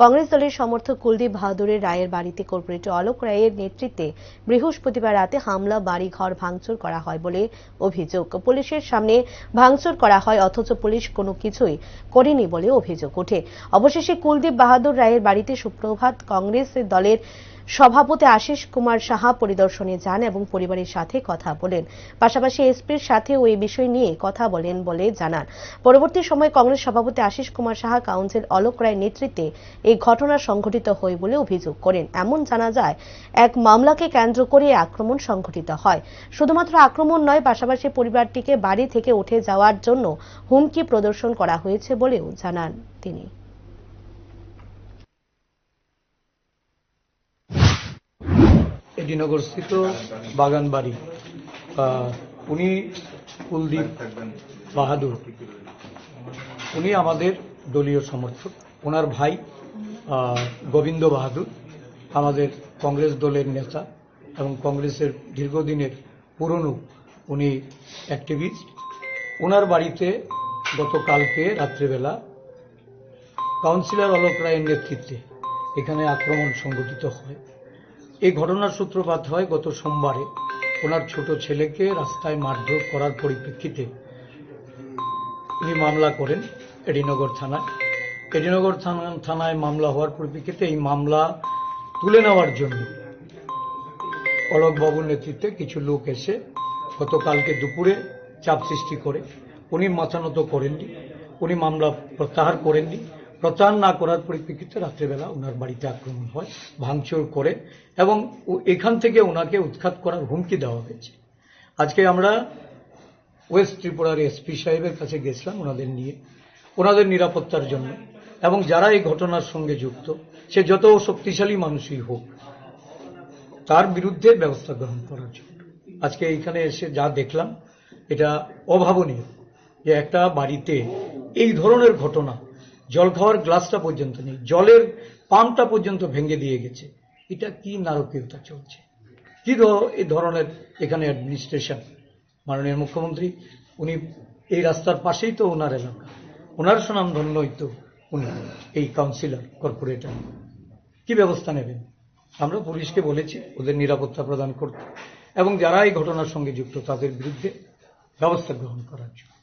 কংগ্রেস দলের সমর্থক কুলদীপ বাহাদুরের রায়ের বাড়িতে কর্পোরেটর অলোক রায়ের নেতৃত্বে বৃহস্পতিবার রাতে হামলা বাড়ি ঘর ভাঙচুর করা হয় বলে অভিযোগ। পুলিশের সামনে ভাঙচুর করা হয়, অথচ পুলিশ কোনো কিছুই করেনি বলে অভিযোগ ওঠে। অবশেষে কুলদীপ বাহাদুর রায়ের বাড়িতে সুপ্রভাত কংগ্রেস দলের সভাপতি আশিস কুমার সাহা পরিদর্শনে যান এবং পরিবারের সাথে কথা বলেন। পাশাপাশি এসপির সাথে ওই বিষয় নিয়ে কথা বলেন বলে জানান। পরবর্তী সময়ে কংগ্রেস সভাপতি আশিস কুমার সাহা কাউন্সিল অলোক রায়ের নেতৃত্বে এই ঘটনা সংঘটিত হয় বলে অভিযোগ করেন। এমন জানা যায়, এক মামলাকে কেন্দ্র করে আক্রমণ সংঘটিত হয়। শুধুমাত্র আক্রমণ নয়, পাশাপাশি পরিবারটিকে বাড়ি থেকে উঠে যাওয়ার জন্য হুমকি প্রদর্শন করা হয়েছে বলেও জানান তিনি। এডিনগরস্থিত বাগানবাড়ি আহ, উনি কুলদীপ বাহাদুর। উনি আমাদের দলীয় সমর্থক। ওনার ভাই গোবিন্দ বাহাদুর আমাদের কংগ্রেস দলের নেতা এবং কংগ্রেসের দীর্ঘদিনের পুরনো উনি অ্যাক্টিভিস্ট ওনার বাড়িতে গতকালকে রাত্রেবেলা কাউন্সিলর অলোক রায়ের নেতৃত্বে এখানে আক্রমণ সংঘটিত হয়। এই ঘটনার সূত্রপাত হয় গত সোমবারে। ওনার ছোট ছেলেকে রাস্তায় মারধর করার পরিপ্রেক্ষিতে উনি মামলা করেন এডিনগর থানায়। এডিনগর থানা- থানায় মামলা হওয়ার পরিপ্রেক্ষিতে এই মামলা তুলে নেওয়ার জন্য অলোকবাবুর নেতৃত্বে কিছু লোক এসে গতকালকে দুপুরে চাপ সৃষ্টি করে। উনি মাথানত করেননি। উনি মামলা প্রত্যাহার করেননি। প্রত্যাহার না করার পরিপ্রেক্ষিতে রাত্রেবেলা ওনার বাড়িতে আক্রমণ হয়, ভাঙচুর করে এবং এখান থেকে ওনাকে উৎখাত করার হুমকি দেওয়া হয়েছে। আজকে আমরা ওয়েস্ট ত্রিপুরার এসপি সাহেবের কাছে গেছিলাম ওনাদের নিয়ে, ওনাদের নিরাপত্তার জন্য এবং যারা এই ঘটনার সঙ্গে যুক্ত, সে যত শক্তিশালী মানুষই হোক, তার বিরুদ্ধে ব্যবস্থা গ্রহণ করার জন্য। আজকে এইখানে এসে যা দেখলাম, এটা অভাবনীয় যে একটা বাড়িতে এই ধরনের ঘটনা জল খাওয়ার গ্লাসটা পর্যন্ত নেই, জলের পাম্পটা পর্যন্ত ভেঙে দিয়ে গেছে। এটা কি নারকীয়তা চলছে? কি এই ধরনের এখানে অ্যাডমিনিস্ট্রেশন মাননীয় মুখ্যমন্ত্রী, উনি এই রাস্তার পাশেই তো ওনার এলাকা। ওনার সুনাম ধন্যই তো উনি, এই কাউন্সিলর কর্পোরেটর কি ব্যবস্থা নেবেন? আমরা পুলিশকে বলেছি, ওদের নিরাপত্তা প্রদান করতে। এবং যারা এই ঘটনার সঙ্গে যুক্ত, তাদের বিরুদ্ধে ব্যবস্থা গ্রহণ করার জন্য।